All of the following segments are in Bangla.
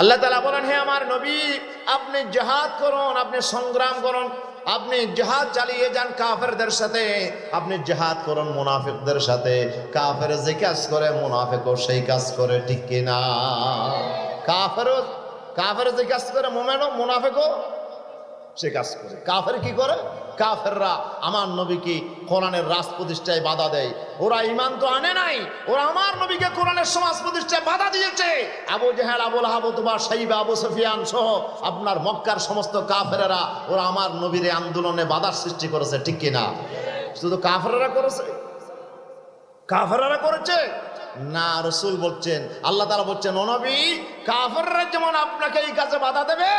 আল্লাহ তালা বলেন, হে আমার নবী, আপনি জাহাদ করুন, আপনি সংগ্রাম করুন, আপনি জেহাদ চালিয়ে যান কাফেরদের সাথে, আপনি জেহাদ করুন মুনাফিকদের সাথে, কাফের যে কাজ করে, মুনাফিকও সেই কাজ করে, ঠিক কিনা কাফেরও, কাফের যে কাজ করে, মোমেনও, মুনাফিকও সে কাজ করে। কাফের কি করে? কাফেররা আমার নবীকে কোরআনের রাজ প্রতিষ্ঠায় বাধা দেয়। ওরা ইমান তো আনে নাই, ওরা আমার নবীকে কোরআনের সমাজ প্রতিষ্ঠায় বাধা দিয়েছে। আবু জেহেল আবুল আবু তোমার সাইবা, আবু সফিয়ান সহ আপনার মক্কার সমস্ত কাফেরেরা ওরা আমার নবীর আন্দোলনে বাধার সৃষ্টি করেছে, ঠিক কিনা শুধু কাফেরেরা করেছে? কাফেরারা করেছে? না, রসুল বলছেন, আল্লাহ তারা বলছেন অনবী কাফেররা যেমন আপনাকে এই কাজে বাধা দেবে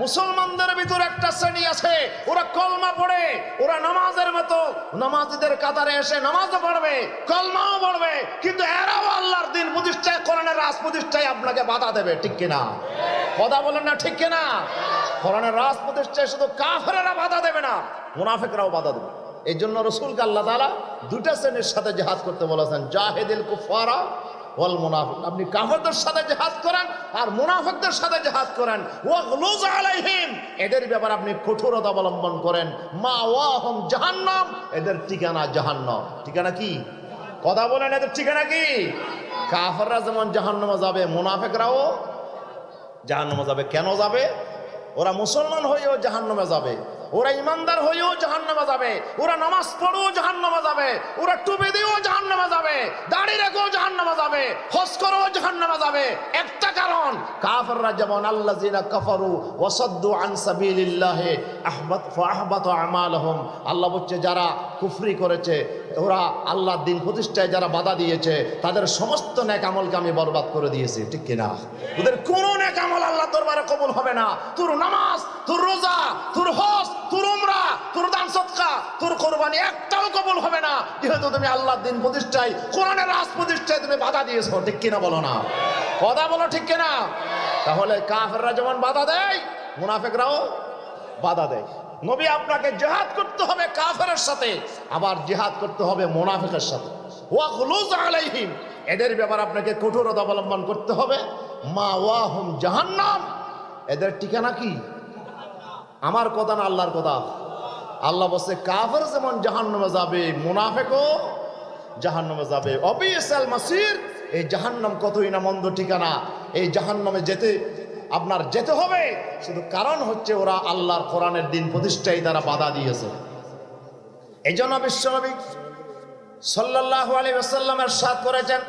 মুসলমানদের ভিতর একটা শ্রেণি আছে, ওরা কলমা পড়ে, ওরা নামাজের মতো, নামাজিদের কাতারে এসে নামাজও পড়বে, কলমাও পড়বে, কিন্তু এরাও আল্লাহর দিন প্রতিষ্ঠায়, কোরআনের রাজ প্রতিষ্ঠায় আপনাকে বাধা দেবে, ঠিক কিনা? কথা বলেন না, ঠিক কিনা? কোরআনের রাজ প্রতিষ্ঠায় শুধু কাফেরেরা বাধা দেবে না, মুনাফিকরাও বাধা দেবে। এই জন্য রসুলকে আল্লাহ তালা দুটা শ্রেণির সাথে জেহাদ করতে বলেছেন, জাহেদিল কুফারা ওয়াল মুনাফিক। আপনি কাফেরদের সাথে জেহাদ করেন আর মুনাফিকদের সাথে জেহাদ করেন। ওয়াগলুজ আলাইহিম। এদের ব্যাপারে আপনি কঠোরতা অবলম্বন করেন। মা ওয়াহম জাহান্নাম। এদের ঠিকানা জাহান্নাম। ঠিকানা কি? কথা বলেন, এদের ঠিকানা কি? কাফেররা যেমন জাহান্নামে যাবে, মুনাফিকরাও জাহান্নামে যাবে। কেন যাবে? ওরা মুসলমান হয়েও জাহান্নামে যাবে। ওরা ইমানদার হয়েও জাহান্নামে যাবে। ওরা নামাজ পড়েও জাহান্নামে যাবে। ওরা টুপি দিয়েও জাহান্নামে যাবে। দাড়ি রেখেও জাহান্নামে যাবে। হজ করেও জাহান্নামে যাবে। একটা কারণ, কাফেররা যেমন, আল্লাযিনা কাফারু ওয়াসাদ্দু আন সাবিলিল্লাহি আহবাত ফাহবাত আমালহুম। আল্লাহ বলছে, যারা কুফরি করেছে, ওরা আল্লাহর দিন প্রতিষ্ঠায় যারা বাধা দিয়েছে, তাদের সমস্ত নেক আমলকে আমি বরবাদ করে দিয়েছি। ঠিক কিনা? ওদের কোনো নেক আমল আল্লাহ দরবারে কবুল হবে না। তোর নামাজ, তোর রোজা, তোর হজ তোর উমরা তোর দান সৎকা তোর কোরবানি একটাও কবল হবে না। যেহেতু তুমি আল্লাহর দিন প্রতিষ্ঠায়, কোরআনের রাজ প্রতিষ্ঠায় তুমি বাধা দিয়েছ, ঠিক কিনা বলো না? কথা বলো ঠিক কিনা? তাহলে কাফেররা যেমন বাধা দেয়, মুনাফেকরাও বাধা দেয়। নবী আপনাকে জেহাদ করতে হবে কাফেরের সাথে, আবার জেহাদ করতে হবে মোনাফেকের সাথে। ওয়াগলুজ আলাইহিম, এদের ব্যাপার আপনাকে কঠোরতা অবলম্বন করতে হবে। মা ওয়াহুম জাহান্নাম, এদের ঠিকানা কি? আমার কথা না আল্লাহর কথা? আল্লাহ বলছে, কাফের যেমন জাহান্নামে যাবে, মুনাফেকও জাহান্নামে যাবে। অবিএসএল মাসির, এই জাহান্নাম কতই না মন্দ ঠিকানা। এই জাহান্নামে যেতে, আপনার যেতে হবে। শুধু কারণ হচ্ছে ওরা আল্লাহর কোরআনের দিন প্রতিষ্ঠায় তারা বাধা দিয়েছে। এই জন্য বিশ্বনবী সাল্লাহ আলী ওসাল্লামের সাথ করেছেন,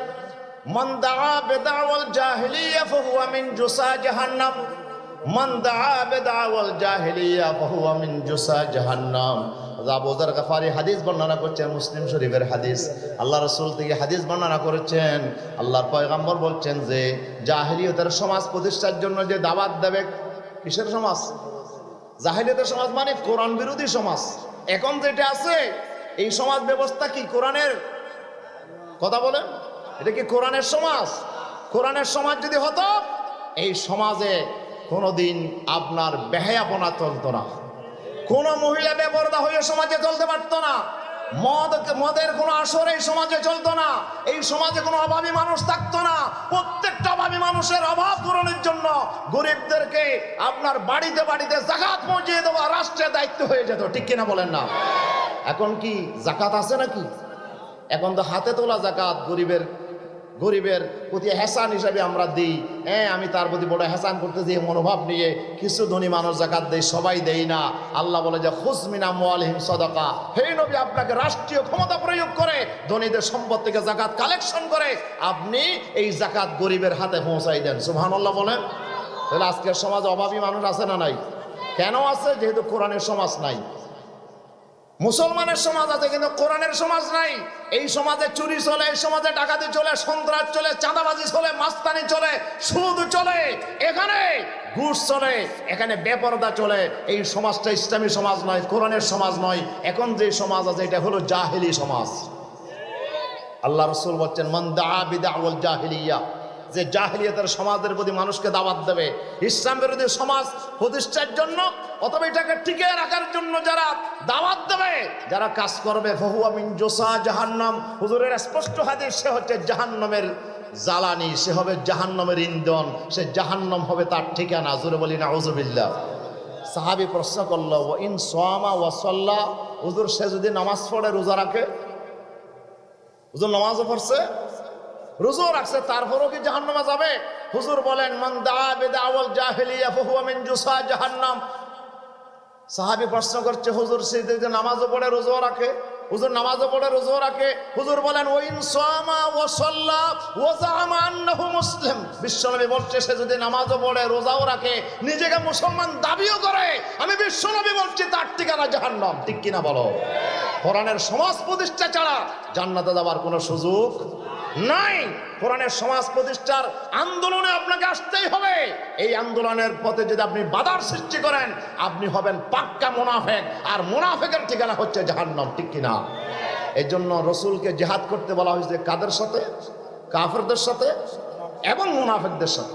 মান দাআ বিদআওয়াল জাহিলিয়া ফাহুয়া মিন জুসা জাহান্নাম। মান দাআ বিদআওয়াল জাহিলিয়া ফাহুয়া মিন জুসা জাহান্নাম। আবু যর গফারি হাদিস বর্ণনা করছেন, মুসলিম শরীফের হাদিস। আল্লাহ রসুল থেকে হাদিস বর্ণনা করেছেন। আল্লাহর পয়গাম্বর বলছেন যে, জাহিলিয়তের সমাজ প্রতিষ্ঠার জন্য যে দাওয়াত দেবে কিসের সমাজ? জাহিলিয়তের সমাজ মানে কোরআন বিরোধী সমাজ। এখন যেটা আছে, এই সমাজ ব্যবস্থা কি কোরআনের? কথা বলেন। এটা কি কোরআনের সমাজ? কোরআনের সমাজ যদি হতো, এই সমাজে কোনোদিন আপনার বেহায়াপনা চলতো না। কোন মহিলা বেপরদা হয়ে সমাজে চলতে পারতো না। মদ, মদের কোনো আসর এই সমাজে চলতো না। এই সমাজে কোনো অভাবী মানুষ থাকতো না। প্রত্যেকটা অভাবী মানুষের অভাব পূরণের জন্য গরিবদেরকে আপনার বাড়িতে বাড়িতে জাকাত পৌঁছে দেওয়া রাষ্ট্রের দায়িত্ব হয়ে যেত। ঠিক কিনা বলেন না? এখন কি জাকাত আছে নাকি? এখন তো হাতে তোলা জাকাত গরিবের গরিবের প্রতি হেসান হিসাবে আমরা দিই। হ্যাঁ আমি তার প্রতি বড় হেসান করতে যে মনোভাব নিয়ে কিছু ধনী মানুষ জাকাত দেয়, সবাই দেই না। আল্লাহ বলে যে হুসমিনা মোয়ালিহিম সদাকা। হে নবী, আপনাকে রাষ্ট্রীয় ক্ষমতা প্রয়োগ করে ধনীদের সম্পদ থেকে জাকাত কালেকশন করে আপনি এই জাকাত গরিবের হাতে পৌঁছাই দেন। সুবহানাল্লাহ বলেন। তাহলে আজকের সমাজ অভাবী মানুষ আছে না নাই? কেন আছে? যেহেতু কোরআনের সমাজ নাই। মুসলমানের সমাজ আছে, কিন্তু কোরআনের সমাজ নাই। এই সমাজে চুরি চলে, এই সমাজে ডাকাতি চলে, সন্ত্রাস চলে, চাঁদাবাজি চলে, মাস্তানি চলে, সুদ চলে। এখানে ঘুষ চলে, এখানে বেপরদা চলে। এই সমাজটা ইসলামী সমাজ নয়, কোরআনের সমাজ নয়। এখন যে সমাজ আছে, এটা হলো জাহেলি সমাজ। আল্লাহ রসুল বলছেন মন্দা বিদাউল জাহিলিয়া। যে জাহিলিয়াতের সমাজের প্রতি মানুষকে দাওয়াত দেবে। ইসলাম বিরোধী সমাজ প্রতিষ্ঠার জন্য অথবা এটাকে টিকে রাখার জন্য যারা দাওয়াত দেবে, যারা কাজ করবে, ফহুয়া মিন জোসা জাহান্নাম। হুজুরের স্পষ্ট হাদিস, সে হচ্ছে জাহান্নামের জ্বালানি, সে হবে জাহান্নমের ইন্ধন, সে জাহান্নম হবে তার ঠিকানা। জোরে বলি না হুজুবিল্লাহ সাহাবি প্রশ্ন করল ও ইন সোয়ামা ওয়াসল্লাহ হুজুর, সে যদি নামাজ পড়ে, রোজা রাখে? হুজুর, নামাজও পড়ছে? রোজা রাখছে, তারপরও কি জাহান্নামে যাবে? হুজুর বলেন, মান দা জাহান্নাম। সাহাবী প্রশ্ন করছে, হুজুর সে যে নামাজও পড়ে রোজা রাখে? হুজুর নামাজও পড়ে রোজা রাখে। হুজুর বলেন ওইন সামা ওয়া মুসলিম। বিশ্বনবী বলছে, সে যদি নামাজও পড়ে, রোজাও রাখে, নিজেকে মুসলমান দাবিও করে। আমি বিশ্বনবী বলছি, তার ঠিকানা জাহান্নাম। ঠিক কিনা বলো? কোরআনের সমাজ প্রতিষ্ঠা ছাড়া জান্নাতে যাবার কোনো সুযোগ নাই। কোরআনের সমাজ প্রতিষ্ঠার আন্দোলনে আপনাকে আসতেই হবে। এই আন্দোলনের পথে যদি আপনি বাধার সৃষ্টি করেন, আপনি হবেন পাক্কা মুনাফেক। আর মুনাফেকের ঠিকানা হচ্ছে জাহান্নাম, ঠিক কিনা? এই জন্য রসুলকে জেহাদ করতে বলা হয়েছে কাদের সাথে? কাফেরদের সাথে এবং মুনাফেকদের সাথে।